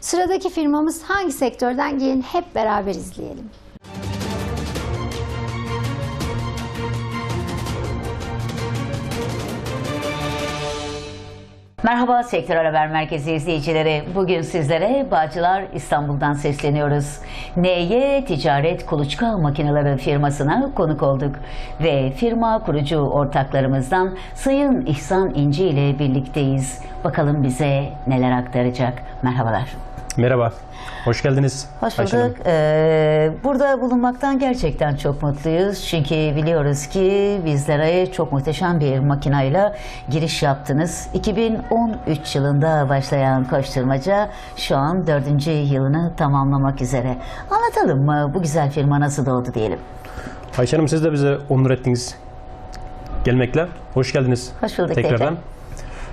Sıradaki firmamız hangi sektörden gelin hep beraber izleyelim. Merhaba Sektör Haber Merkezi izleyicileri. Bugün sizlere Bağcılar İstanbul'dan sesleniyoruz. NY Ticaret Kuluçka Makineleri firmasına konuk olduk. Ve firma kurucu ortaklarımızdan Sayın İhsan İnci ile birlikteyiz. Bakalım bize neler aktaracak. Merhabalar. Merhaba, hoş geldiniz. Hoş bulduk. Ee, burada bulunmaktan gerçekten çok mutluyuz. Çünkü biliyoruz ki bizlere çok muhteşem bir makinayla giriş yaptınız. 2013 yılında başlayan koşturmaca şu an dördüncü yılını tamamlamak üzere. Anlatalım mı bu güzel firma nasıl doğdu diyelim. Ayşe Hanım siz de bize onur ettiniz gelmekle. Hoş geldiniz. Hoş bulduk Tekrardan.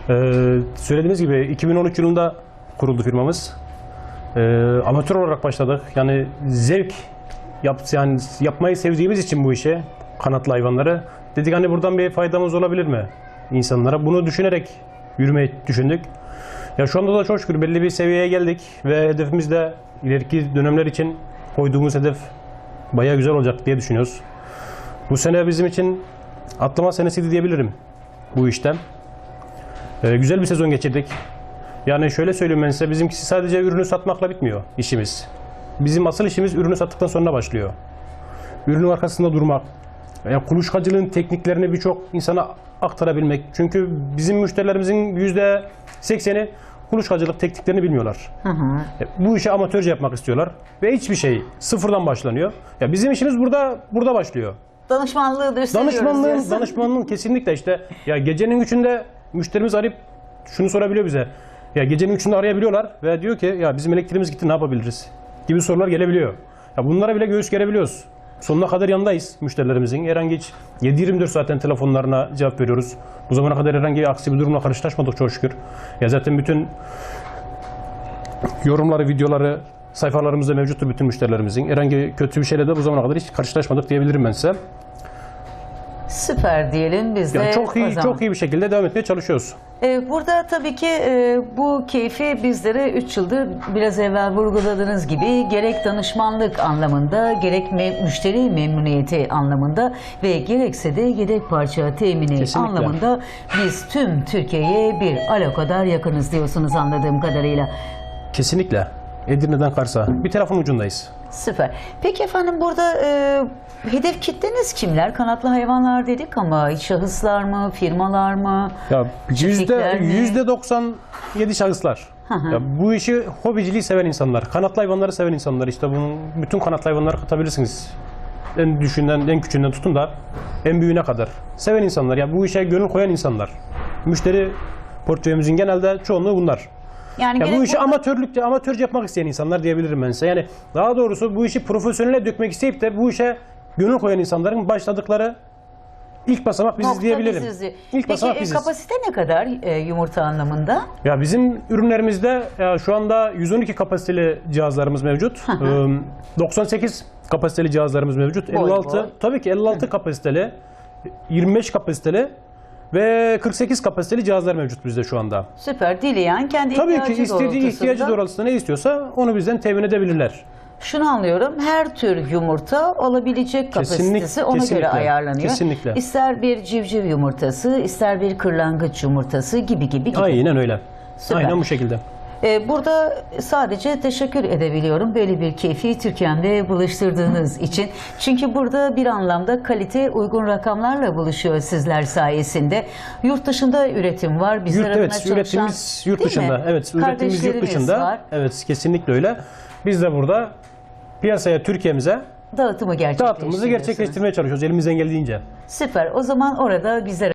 Ee, söylediğiniz gibi 2013 yılında kuruldu firmamız. Ee, amatör olarak başladık. Yani zevk yap, yani yapmayı sevdiğimiz için bu işe kanatlı hayvanları. Dedik hani buradan bir faydamız olabilir mi insanlara? Bunu düşünerek yürümeyi düşündük. Ya şu anda da çok şükür belli bir seviyeye geldik ve hedefimiz de ileriki dönemler için koyduğumuz hedef bayağı güzel olacak diye düşünüyoruz. Bu sene bizim için atlama senesiydi diyebilirim bu işten. Ee, güzel bir sezon geçirdik. Yani şöyle söyleyeyim ben size, bizimkisi sadece ürünü satmakla bitmiyor işimiz. Bizim asıl işimiz ürünü sattıktan sonra başlıyor. Ürünün arkasında durmak, yani kuluçkacılığın tekniklerini birçok insana aktarabilmek. Çünkü bizim müşterilerimizin yüzde sekseni kuluçkacılık tekniklerini bilmiyorlar. E, Bu işi amatörce yapmak istiyorlar ve hiçbir şey sıfırdan başlanıyor. Ya bizim işimiz burada burada başlıyor. Danışmanlığı Danışmanlığın, danışmanlığın kesinlikle işte ya gecenin üçünde müşterimiz arayıp şunu sorabiliyor bize. Ya gecenin üçünde arayabiliyorlar ve diyor ki ya bizim elektriğimiz gitti ne yapabiliriz? Gibi sorular gelebiliyor. Ya bunlara bile göğüs gerebiliyoruz. Sonuna kadar yanındayız müşterilerimizin. Herhangi hiç 7-24 zaten telefonlarına cevap veriyoruz. Bu zamana kadar herhangi bir aksi bir durumla karşılaşmadık çok şükür. Ya zaten bütün yorumları, videoları sayfalarımızda mevcuttur bütün müşterilerimizin. Herhangi kötü bir şeyle de bu zamana kadar hiç karşılaşmadık diyebilirim ben size. Süper diyelim biz de. Yani çok iyi, çok iyi bir şekilde devam etmeye çalışıyoruz. Ee, Burada tabii ki e, bu keyfi bizlere 3 yıldır biraz evvel vurguladığınız gibi gerek danışmanlık anlamında gerek müşteri memnuniyeti anlamında ve gerekse de yedek parça temini Kesinlikle. anlamında biz tüm Türkiye'ye bir alo kadar yakınız diyorsunuz anladığım kadarıyla. Kesinlikle. Edirne'den Kars'a. Bir tarafın ucundayız. Süper. Peki efendim burada e, hedef kitleniz kimler? Kanatlı hayvanlar dedik ama şahıslar mı, firmalar mı? Ya yüzde yüzde 97 şahıslar. Ya bu işi hobiciliği seven insanlar, kanatlı hayvanları seven insanlar. İşte bunun bütün kanatlı hayvanları katabilirsiniz. En düşünden, en küçüğünden tutun da en büyüğüne kadar. Seven insanlar. Ya bu işe gönül koyan insanlar. Müşteri portföyümüzün genelde çoğunluğu bunlar. Yani Ya bu işi burada- amatörlükte, amatörce yapmak isteyen insanlar diyebilirim ben size. Yani daha doğrusu bu işi profesyonele dökmek isteyip de bu işe gönül koyan insanların başladıkları ilk basamak biziz Nokta diyebilirim. biziz. İlk Peki basamak e, biziz. kapasite ne kadar e, yumurta anlamında? Ya bizim ürünlerimizde ya şu anda 112 kapasiteli cihazlarımız mevcut. Ee, 98 kapasiteli cihazlarımız mevcut. Boy 56 boy. tabii ki 56 kapasiteli, 25 kapasiteli ve 48 kapasiteli cihazlar mevcut bizde şu anda. Süper. Dileyen kendi Tabii ihtiyacı ki istediği ihtiyacı doğrultusunda ne istiyorsa onu bizden temin edebilirler. Şunu anlıyorum. Her tür yumurta alabilecek kapasitesi ona göre kesinlikle. ayarlanıyor. Kesinlikle. İster bir civciv yumurtası, ister bir kırlangıç yumurtası gibi gibi gibi. Aynen öyle. Süper. Aynen bu şekilde. Ee, burada sadece teşekkür edebiliyorum böyle bir keyfi Türkiye'mde buluşturduğunuz için. Çünkü burada bir anlamda kalite uygun rakamlarla buluşuyor sizler sayesinde. Yurt dışında üretim var. Bizler Yurt, evet, çalışan, üretimimiz yurt dışında. mi? Evet, üretimimiz yurt dışında. var. Evet, kesinlikle öyle. Biz de burada piyasaya, Türkiye'mize Dağıtımı dağıtımımızı gerçekleştirmeye çalışıyoruz elimizden geldiğince. Süper. O zaman orada bizler